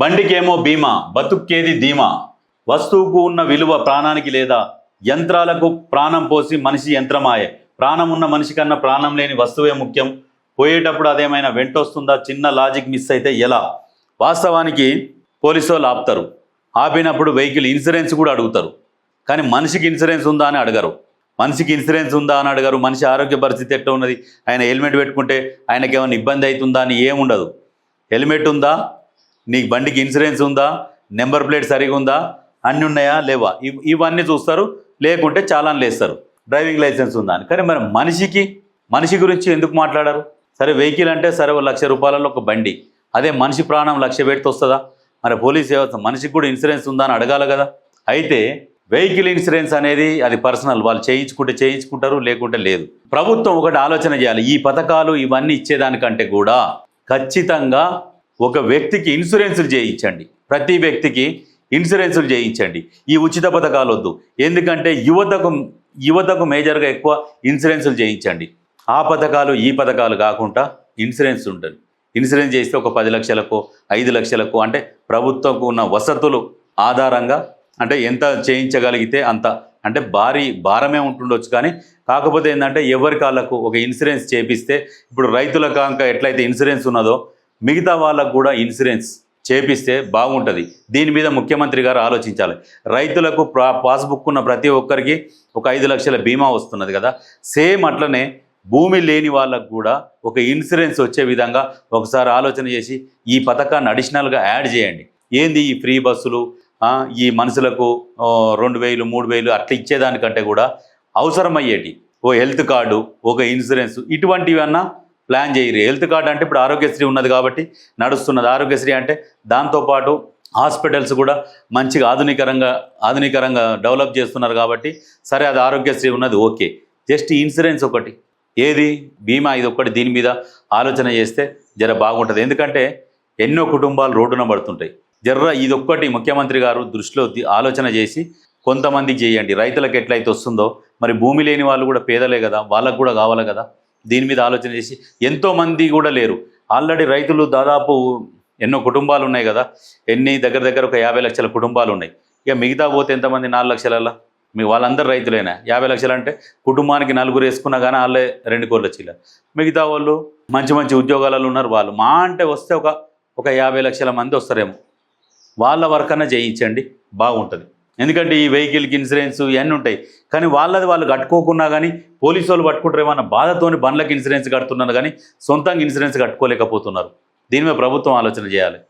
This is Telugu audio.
బండికేమో బీమా బతుక్కేది ధీమా. వస్తువుకు ఉన్న విలువ ప్రాణానికి లేదా యంత్రాలకు ప్రాణం పోసి మనిషి యంత్రమాయే. ప్రాణం ఉన్న మనిషి కన్నా ప్రాణం లేని వస్తువే ముఖ్యం. పోయేటప్పుడు అదేమైనా వెంటొస్తుందా? చిన్న లాజిక్ మిస్ అయితే ఎలా? వాస్తవానికి పోలీసు వాళ్ళు ఆపుతారు. ఆపినప్పుడు వెహికల్ ఇన్సూరెన్స్ కూడా అడుగుతారు. కానీ మనిషికి ఇన్సూరెన్స్ ఉందా అని అడగరు. మనిషికి ఇన్సూరెన్స్ ఉందా అని అడగరు. మనిషి ఆరోగ్య పరిస్థితి ఎట్లా ఉన్నది? ఆయన హెల్మెట్ పెట్టుకుంటే ఆయనకి ఏమైనా ఇబ్బంది అవుతుందా అని ఏముండదు. హెల్మెట్ ఉందా? నీకు బండికి ఇన్సూరెన్స్ ఉందా? నెంబర్ ప్లేట్ సరిగా ఉందా? అన్నీ ఉన్నాయా? లేవా? ఇవన్నీ చూస్తారు. లేకుంటే చాలాన్ లేస్తారు. డ్రైవింగ్ లైసెన్స్ ఉందా అని. కానీ మరి మనిషికి మనిషి గురించి ఎందుకు మాట్లాడారు? సరే వెహికల్ అంటే సరే ఓ లక్ష రూపాయలలో ఒక బండి. అదే మనిషి ప్రాణం లక్ష పెడితే వస్తుందా? మరి పోలీస్ వ్యవస్థ మనిషికి కూడా ఇన్సూరెన్స్ ఉందా అని అడగాలి కదా. అయితే వెహికల్ ఇన్సూరెన్స్ అనేది అది పర్సనల్. వాళ్ళు చేయించుకుంటే చేయించుకుంటారు లేకుంటే లేదు. ప్రభుత్వం ఒకటి ఆలోచన చేయాలి. ఈ పథకాలు ఇవన్నీ ఇచ్చేదానికంటే కూడా ఖచ్చితంగా ఒక వ్యక్తికి ఇన్సూరెన్సులు చేయించండి. ప్రతి వ్యక్తికి ఇన్సూరెన్సులు చేయించండి. ఈ ఉచిత పథకాలు వద్దు. ఎందుకంటే యువతకు యువతకు మేజర్గా ఎక్కువ ఇన్సూరెన్సులు చేయించండి. ఆ పథకాలు ఈ పథకాలు కాకుండా ఇన్సూరెన్స్ ఉంటుంది. ఇన్సూరెన్స్ చేస్తే ఒక పది లక్షలకు ఐదు లక్షలకు అంటే ప్రభుత్వంకు ఉన్న వసతులు ఆధారంగా అంటే ఎంత చేయించగలిగితే అంత అంటే భారీ భారమే ఉంటుండొచ్చు కానీ కాకపోతే ఏంటంటే ఎవరి కాళ్ళకు ఒక ఇన్సూరెన్స్ చేపిస్తే ఇప్పుడు రైతుల కాంక ఎట్లయితే ఇన్సూరెన్స్ ఉన్నదో మిగతా వాళ్ళకు కూడా ఇన్సూరెన్స్ చేపిస్తే బాగుంటుంది. దీని మీద ముఖ్యమంత్రి గారు ఆలోచించాలి. రైతులకు పాస్బుక్ ఉన్న ప్రతి ఒక్కరికి ఒక ఐదు లక్షల బీమా వస్తున్నది కదా. సేమ్ అట్లనే భూమి లేని వాళ్ళకు కూడా ఒక ఇన్సూరెన్స్ వచ్చే విధంగా ఒకసారి ఆలోచన చేసి ఈ పథకాన్ని అడిషనల్గా యాడ్ చేయండి. ఏంది ఈ ఫ్రీ బస్సులు? ఈ మనుషులకు రెండు వేలు మూడు వేలు అట్లా ఇచ్చేదానికంటే కూడా అవసరమయ్యేటి. ఓ హెల్త్ కార్డు ఒక ఇన్సూరెన్స్ ఇటువంటివన్నా ప్లాన్ చేయరు. హెల్త్ కార్డ్ అంటే ఇప్పుడు ఆరోగ్యశ్రీ ఉన్నది కాబట్టి నడుస్తున్నది. ఆరోగ్యశ్రీ అంటే దాంతోపాటు హాస్పిటల్స్ కూడా మంచిగా ఆధునికరంగా ఆధునికరంగా డెవలప్ చేస్తున్నారు కాబట్టి సరే అది ఆరోగ్యశ్రీ ఉన్నది ఓకే. జస్ట్ ఇన్సూరెన్స్ ఒకటి. ఏది? బీమా ఇది ఒకటి దీని మీద ఆలోచన చేస్తే జర బాగుంటుంది. ఎందుకంటే ఎన్నో కుటుంబాలు రోడ్డున పడుతుంటాయి. జర్ర ఇదొక్కటి ముఖ్యమంత్రి గారు దృష్టిలో ఆలోచన చేసి కొంతమందికి చేయండి. రైతులకు ఎట్లయితే వస్తుందో మరి భూమి లేని వాళ్ళు కూడా పేదలే కదా వాళ్ళకు కూడా కావాలి కదా. దీని మీద ఆలోచన చేసి ఎంతోమంది కూడా లేరు. ఆల్రెడీ రైతులు దాదాపు ఎన్నో కుటుంబాలు ఉన్నాయి కదా. ఎన్ని దగ్గర దగ్గర ఒక యాభై లక్షల కుటుంబాలు ఉన్నాయి. ఇక మిగతా పోతే ఎంతమంది? నాలుగు లక్షలలో మీ వాళ్ళందరూ రైతులేనా? యాభై లక్షలు అంటే కుటుంబానికి నలుగురు వేసుకున్నా కానీ వాళ్ళే రెండు కోట్ల చీల మిగతా వాళ్ళు మంచి మంచి ఉద్యోగాలలో ఉన్నారు. వాళ్ళు మా అంటే వస్తే ఒక ఒక యాభై లక్షల మంది వస్తారేమో. వాళ్ళ వరకన్నా చేయించండి బాగుంటుంది. ఎందుకంటే ఈ వెహికల్కి ఇన్సూరెన్స్ ఇవన్నీ ఉంటాయి. కానీ వాళ్ళది వాళ్ళు కట్టుకోకున్నా కానీ పోలీసు వాళ్ళు పట్టుకుంటారేమన్న బాధతోని బండ్లకు ఇన్సూరెన్స్ కడుతున్నారు కానీ సొంతంగా ఇన్సూరెన్స్ కట్టుకోలేకపోతున్నారు. దీని మీద ప్రభుత్వం ఆలోచన చేయాలి.